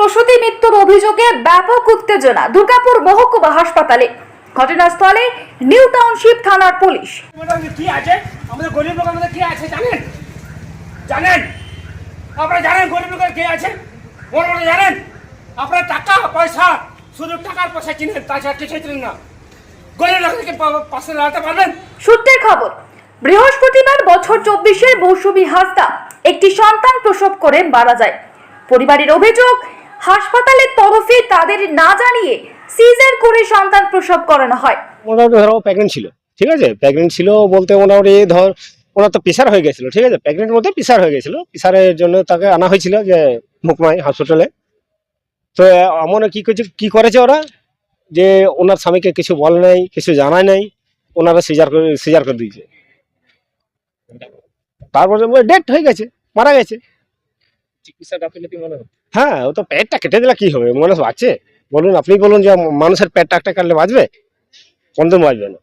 প্রসূতি মৃত্যুর অভিযোগে ব্যাপক উত্তেজনা দুর্গাপুর মহকুমা হাসপাতালে। ঘটনাস্থলে নিউ টাউনশিপ থানার পুলিশ। কি আছে? আমাদের গরিব লোকের মধ্যে কি আছে জানেন? জানেন? আপনারা জানেন গরিব লোকের কে আছে? মোটামুটি জানেন? আপনার টাকা পয়সা শুধু টাকার পয়সা চিনেন তাছাড়া কিছুই চিনেন না। গরিব লোকদেরকে পাশে দাঁড়াতে পারবেন? সূত্রের খবর বৃহস্পতিবার বছর চব্বিশের মৌসুমী হাসদা একটি সন্তান প্রসব করে মারা যায়। পরিবারের অভিযোগ হাসপাতালের তরফে তাদের না জানিয়ে সিজার করে সন্তান প্রসব করানো হয়। মোটামুটি ধরো প্রেগনেন্ট ছিল, ঠিক আছে? প্রেগনেন্ট ছিল বলতে মোটামুটি ধর ওনার তো প্রেশার হয়ে গেছিল, ঠিক আছে? প্রেগনেন্ট মধ্যে প্রেশার হয়ে গেছিল। প্রেশারের জন্য তাকে আনা হয়েছিল যে মুকমাই হসপিটালে তো এমন কি করছে, কি করেছে ওরা? যে ওনার স্বামীকে কিছু বলে নাই, কিছু জানায় নাই, ওনারা সিজার করে সিজার করে দিয়েছে। তারপরে ডেট হয়ে গেছে, মারা গেছে। চিকিৎসা গাফিলতি মনে হচ্ছে হ্যাঁ ও তো পেটটা কেটে দিলে কি হবে? মানুষ বাঁচে বলুন আপনি বলুন যে মানুষের পেটটা একটা কাটলে বাঁচবে? কোনদিন বাঁচবে না।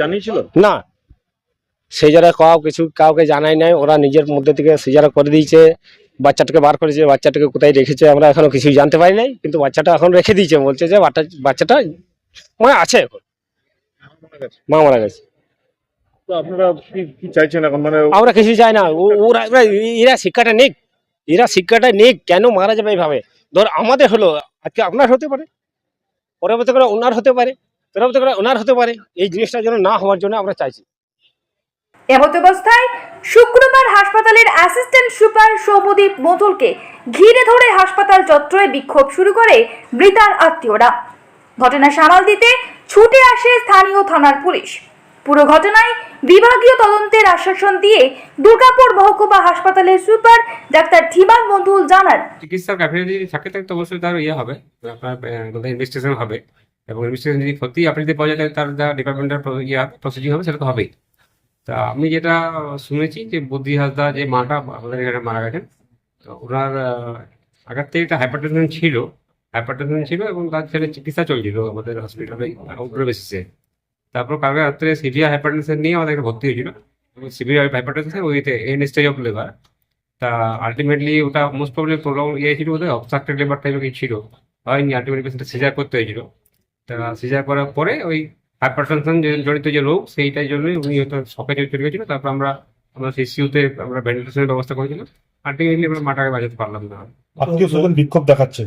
জানিয়েছিল? না। সেই যারা কাউ কিছু কাউকে জানাই নাই ওরা নিজের মধ্যে থেকে সিজারা করে দিয়েছে বাচ্চাটাকে বার করেছে বাচ্চাটাকে কোথায় রেখেছে আমরা এখনও কিছুই জানতে পারি নাই কিন্তু বাচ্চাটা এখন রেখে দিয়েছে বলছে যে বাচ্চা বাচ্চাটা মানে আছে এখন। মা মারা গেছে। তো আপনারা কি কি চাইছেন এখন? মানে আমরা কিছু চাই না। ও- ওরা ওরা- এরা শিক্ষাটা নিক। এরা শিক্ষাটা নিক। কেন মারা যাবে এইভাবে? ধর আমাদের হলো আজকে আপনার হতে পারে। পরবর্তী করে ওনার হতে পারে। পরবর্তী করে ওনার হতে পারে। এই জিনিসটা যেন না হওয়ার জন্য আমরা চাইছি। এমত অবস্থায় শুক্রবার হাসপাতালের অ্যাসিস্ট্যান্ট সুপার সৌমদীপ মতুলকে ঘিরে ধরে হাসপাতাল চত্বরে বিক্ষোভ শুরু করে মৃতার আত্মীয়রা। ঘটনা সামাল দিতে ছুটে আসে স্থানীয় থানার পুলিশ। পুরো ঘটনায় বিভাগীয় তদন্তের আশ্বাসন দিয়ে দুর্গাপুর মহকুমা হাসপাতালের সুপার ডাক্তার ধীমান মন্ডল জানান। চিকিৎসার গাফিলতি যদি থাকে তাহলে তো অবশ্যই তার ইয়ে হবে, আপনার ইনভেস্টিগেশন হবে। এবং ইনভেস্টিগেশন যদি সত্যি আপনি যদি পাওয়া যায় তার যা ডিপার্টমেন্টের ইয়ে প্রসিডিং হবে সেটা তো হবেই। তা আমি যেটা শুনেছি যে বুদ্ধি হাসদা যে মাটা আমাদের এখানে মারা গেছেন, তো ওনার আগের থেকে একটা হাইপারটেনশন ছিল হাইপারটেনশন ছিল এবং তার ছেলে চিকিৎসা চলছিল আমাদের হসপিটালে বেসিসে। তারপর কালকে রাত্রে সিভিয়ার হাইপারটেনশন নিয়ে আমাদের ভর্তি হয়েছিল। সিভিয়ার হাইপারটেনশন ওইতে এন স্টেজ অফ লেবার তা আলটিমেটলি ওটা মোস্ট প্রবলেম প্রবলেম ইয়ে ছিল ওদের অবস্ট্রাক্টেড লেবার টাইপের কিছু ছিল। হয়নি আলটিমেটলি পেশেন্টটা সিজার করতে হয়েছিল। তা সিজার করার পরে ওই হাইপারটেনশন জড়িত যে রোগ, সেইটার জন্যই উনি হয়তো শকে চলে গেছিল তারপর আমরা আমরা সেই আমরা ভেন্টিলেশনের ব্যবস্থা করেছিলাম। আলটিমেটলি আমরা মাটাকে বাজাতে পারলাম না। আত্মীয় স্বজন বিক্ষোভ দেখাচ্ছে।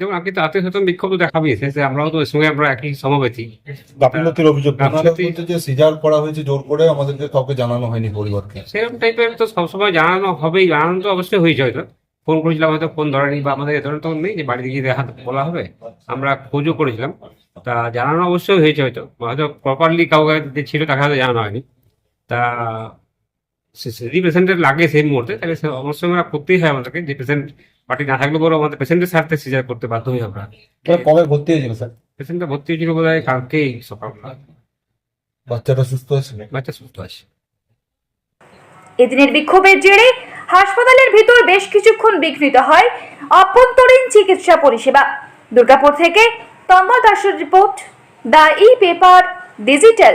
যেমন আপনি তো আত্মীয় স্বজন বিক্ষোভ তো দেখাবি শেষে আমরাও তো সঙ্গে আমরা একই সমবেতী গাফিলতির অভিযোগ যে সিজার করা হয়েছে জোর করে আমাদেরকে কাউকে জানানো হয়নি পরিবারকে। সেরকম টাইপের তো সবসময় জানানো হবেই। জানানো তো অবশ্যই হয়েছে হয়তো। ফোন করেছিলাম হয়তো ফোন ধরেনি বা আমাদের এ ধরনের তখন নেই যে বাড়িতে গিয়ে দেখা বলা হবে। আমরা খোঁজও করেছিলাম। তা জানানো অবশ্যই হয়েছে হয়তো। হয়তো প্রপারলি কাউকে যে ছিল তাকে হয়তো জানানো হয়নি। তা যদি পেশেন্টের লাগে সেই মুহূর্তে তাহলে অবশ্যই আমরা করতেই হয় আমাদেরকে যে পেশেন্ট পার্টি না থাকলে পরেও আমাদের পেশেন্টের স্বার্থে সিজার করতে বাধ্য হই আমরা। কবে ভর্তি হয়েছিল স্যার? পেশেন্টটা ভর্তি হয়েছিল বোধ হয় কালকেই সকালবেলা। বাচ্চাটা সুস্থ আছে বাচ্চা সুস্থ আছে। এদিনের বিক্ষোভের জেরে হাসপাতালের ভিতর বেশ কিছুক্ষণ বিঘ্নিত হয় অভ্যন্তরীণ চিকিৎসা পরিষেবা। দুর্গাপুর থেকে তন্ময় দাসের report the e paper digital.